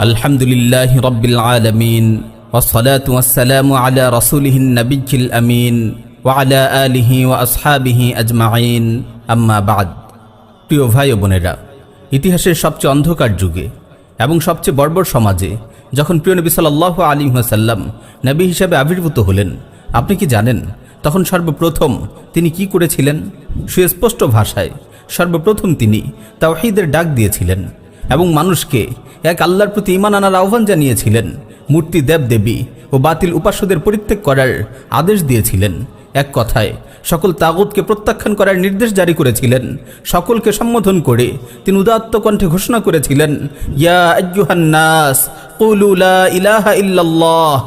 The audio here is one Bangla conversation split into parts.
الحمد لله رب العالمين والصلاة والسلام على رسوله النبي الأمين وعلى آله وأصحابه أجمعين أما بعد প্রিয় ভাই ও বোনেরা ইতিহাসের সবচেয়ে অন্ধকার যুগে এবং সবচেয়ে বর্বর সমাজে যখন প্রিয় নবী সাল্লাহ আলী সাল্লাম নবী হিসাবে আবির্ভূত হলেন আপনি কি জানেন তখন সর্বপ্রথম তিনি কি করেছিলেন সুস্পষ্ট ভাষায় সর্বপ্রথম তিনি তাওহীদের ডাক দিয়েছিলেন এবং মানুষকে এক আল্লাহর প্রতি ইমান আনার আহ্বান জানিয়েছিলেন। মূর্তি দেবদেবী ও বাতিল উপাস্যদের পরিত্যাগ করার আদেশ দিয়েছিলেন। এক কথায়, সকল তাগুতকে প্রত্যাখ্যান করার নির্দেশ জারি করেছিলেন। সকলকে সম্বোধন করে তিনি উদাত্ত কণ্ঠে ঘোষণা করেছিলেন, ইয়া আইয়ুহান নাস লা ইলাহা ইল্লাল্লাহ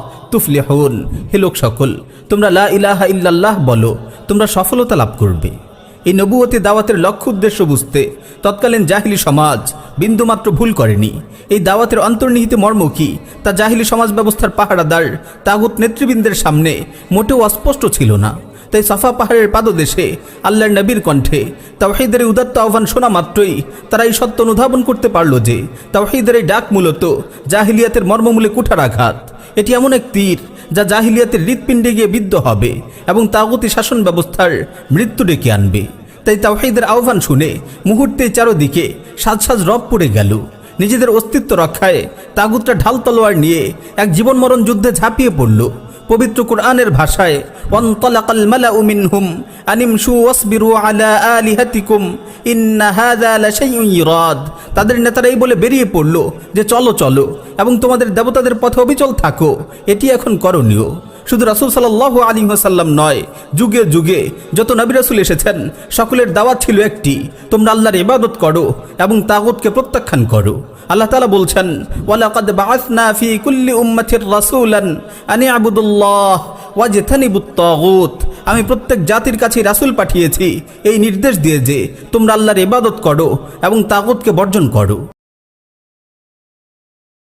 হে লোক সকল, তোমরা লা ইলাহা ইল্লাল্লাহ বলো, তোমরা সফলতা লাভ করবে। এই নবুয়তি দাওয়াতের লক্ষ্য উদ্দেশ্য বুঝতে তৎকালীন জাহিলি সমাজ বিন্দুমাত্র ভুল করেনি। এই দাওয়াতের অন্তর্নিহিত মর্ম কি? তা জাহিলি সমাজ ব্যবস্থার পাহারাদার তাগুত নেতৃবৃন্দের সামনে মোটেও অস্পষ্ট ছিল না। তাই সাফা পাহাড়ের পাদদেশে আল্লাহর নবীর কণ্ঠে তাওহিদের উদাত্ত আহ্বান শোনা মাত্রই তারা এই সত্য অনুধাবন করতে পারল যে তাওহিদের ডাক মূলত জাহিলিয়াতের মর্মমূলে কুঠারাঘাত। এটি এমন এক তীর যা জাহিলিয়াতের হৃৎপিণ্ডে গিয়ে বিদ্ধ হবে এবং তাগতি শাসন ব্যবস্থার মৃত্যু ডেকে আনবে। তাই তাওহিদের আহ্বান শুনে মুহূর্তে চারোদিকে সাজ সাজ রব পড়ে গেল। নিজেদের অস্তিত্ব রক্ষায় তাগুতরা ঢাল তলোয়ার নিয়ে এক জীবনমরণ যুদ্ধে ঝাঁপিয়ে পড়ল। পবিত্র কোরআনের ভাষায় ওয়ান্তালাকাল মালাউ মিনহুম, আনিমশু ওয়াসবিরু আলা আলিহাতিকুম, ইন্না হাযা লাশাইউন ইরাদ তাদের নেতারা এই বলে বেরিয়ে পড়ল যে, চলো চলো, এবং তোমাদের দেবতাদের পথে অবিচল থাকো, এটি এখন করণীয়। শুধু রাসুল সাল্লাহ আলী সাল্লাম নয়, যুগে যুগে যত নবী রাসুল এসেছেন, সকলের দাওয়াত ছিল একটি, তোমরা আল্লাহর ইবাদত করো এবং তাগুতকে প্রত্যাখ্যান করো। আল্লাহ তালা বলছেন কুল্লি আনি আমি প্রত্যেক জাতির কাছে রাসূল পাঠিয়েছি, এই নির্দেশ দিয়ে যে তোমরা আল্লাহর ইবাদত করো এবং তাগুতকে বর্জন করো।